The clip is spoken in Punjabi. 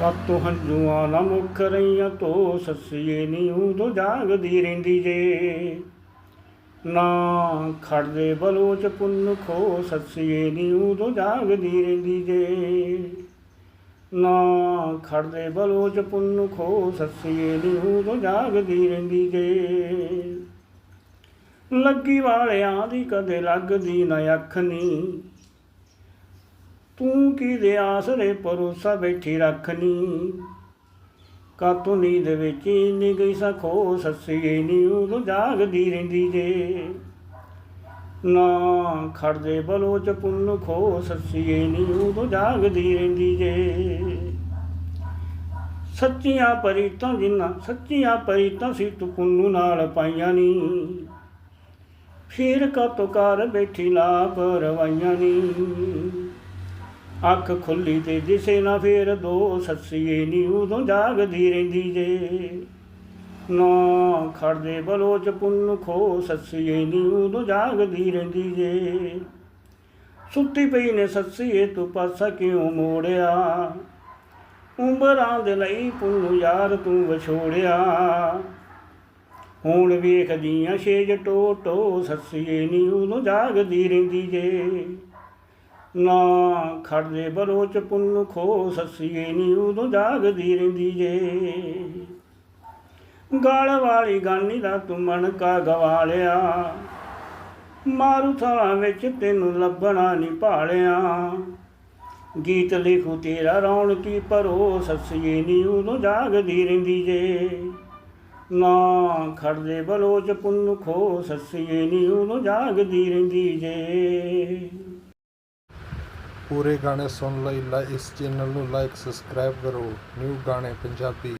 ਕਾਤੋਂ ਹੰਝੂਆਂ ਨਾ ਮੁੱਖ ਰਹੀਆਂ ਤੋ ਸੱਸੀਏ ਨੀ ਉਦੋਂ ਜਾਗਦੀ ਰਹਿੰਦੀ ਜੇ। ਨਾ ਖੜਦੇ ਬਲੋਚ ਪੁੰਨ ਖੋ ਸੱਸੀਏ ਨੀ ਉਦੋਂ ਜਾਗਦੀ ਰਹਿੰਦੀ ਜੇ। ਨਾ ਖੜਦੇ ਬਲੋਚ ਪੁੰਨ ਖੋ ਸੱਸੀਏ ਨੀ ਉਦੋਂ ਜਾਗਦੀ ਰਹਿੰਦੀ ਜੇ। ਲੱਗੀ ਵਾਲਿਆਂ ਦੀ ਕਦੇ ਲੱਗਦੀ ਨਾ ਅੱਖ ਨਹੀਂ ਤੂੰ ਕੀ ਦੇ ਆਸਰੇ ਪਰੋਸਾ ਬੈਠੀ ਰੱਖਨੀ? ਕਾਤੋਂ ਨੀਂਦ ਵਿੱਚ ਇੰਨੀ ਗਈ ਸਖੋ ਸੱਸੀਏ ਨੀ ਉਦੋਂ ਜਾਗਦੀ ਰਹਿੰਦੀ ਜੇ। ਨਾ ਖੜਦੇ ਬਲੋਚ ਪੁੰਨ ਖੋ ਸੱਸੀਏ ਨੀ ਉਦੋਂ ਜਾਗਦੀ ਰਹਿੰਦੀ ਜੇ। ਸੱਚੀਆਂ ਪਰੀਤਾਂ ਜਿੰਨਾ, ਸੱਚੀਆਂ ਪਰੀਤਾਂ ਸੀ ਤੂੰ ਪੁੰਨੂ ਨਾਲ ਪਾਈਆਂ ਨੀ। ਫੇਰ ਕਾਤੋਂ ਕਰ ਬੈਠੀ ਲਾਪ ਰਵਾਈਆਂ ਨੀ। ਅੱਖ ਖੁੱਲੀ ਤੇ ਦਿਸੇ ਨਾ ਫੇਰ ਦੋ ਸੱਸੀਏ ਨੀ ਉਦੋਂ ਜਾਗਦੀ ਰਹਿੰਦੀ ਜੇ। ਨਾ ਖੜਦੇ ਬਲੋਚ ਪੁੰਨ ਖੋ ਸੱਸੀਏ ਨੀ ਉਦੋਂ ਜਾਗਦੀ ਰਹਿੰਦੀ ਜੇ। ਸੁੱਤੀ ਪਈ ਨੇ ਸੱਸੀਏ, ਤੂੰ ਪਾਸਾ ਕਿਉਂ ਮੋੜਿਆ? ਉਮਰਾਂ ਦੇ ਲਈ ਪੁੰਨ ਯਾਰ ਤੂੰ ਵਿਛੋੜਿਆ। ਹੁਣ ਵੇਖਦੀਆਂ ਛੇਜ ਟੋ ਟੋ ਸੱਸੀਏ ਨੀ ਉਦੋਂ ਜਾਗਦੀ ਰਹਿੰਦੀ ਜੇ। ਨਾ ਖੜਦੇ ਬਲੋਚ ਪੁੰਨ ਖੋ ਸੱਸੀਏ ਨੀ ਉਦੋਂ ਜਾਗਦੀ ਰਹਿੰਦੀ ਜੇ। ਗਾਲ ਵਾਲੀ ਗਾਨੀ ਦਾ ਤੂੰ ਮਨ ਕਾ ਗਵਾਲਿਆ। ਮਾਰੂ ਥਾਂ ਵਿੱਚ ਤੈਨੂੰ ਲੱਭਣਾ ਨਹੀਂ ਭਾਲਿਆ। ਗੀਤ ਲਿਖੂ ਤੇਰਾ ਰੌਣਕੀ ਭਰੋ ਸੱਸੀਏ ਨੀ ਉਦੋਂ ਜਾਗਦੀ ਰਹਿੰਦੀ ਜੇ। ਨਾ ਖੜਦੇ ਬਲੋਚ ਪੁੰਨ ਖੋ ਸੱਸੀਏ ਨੀ ਉਦੋਂ ਜਾਗਦੀ ਰਹਿੰਦੀ ਜੇ। ਪੂਰੇ ਗਾਣੇ ਸੁਣਨ ਲਈ ਲਾ ਇਸ ਚੈਨਲ ਨੂੰ ਲਾਈਕ ਸਬਸਕ੍ਰਾਈਬ ਕਰੋ। ਨਿਊ ਗਾਣੇ ਪੰਜਾਬੀ।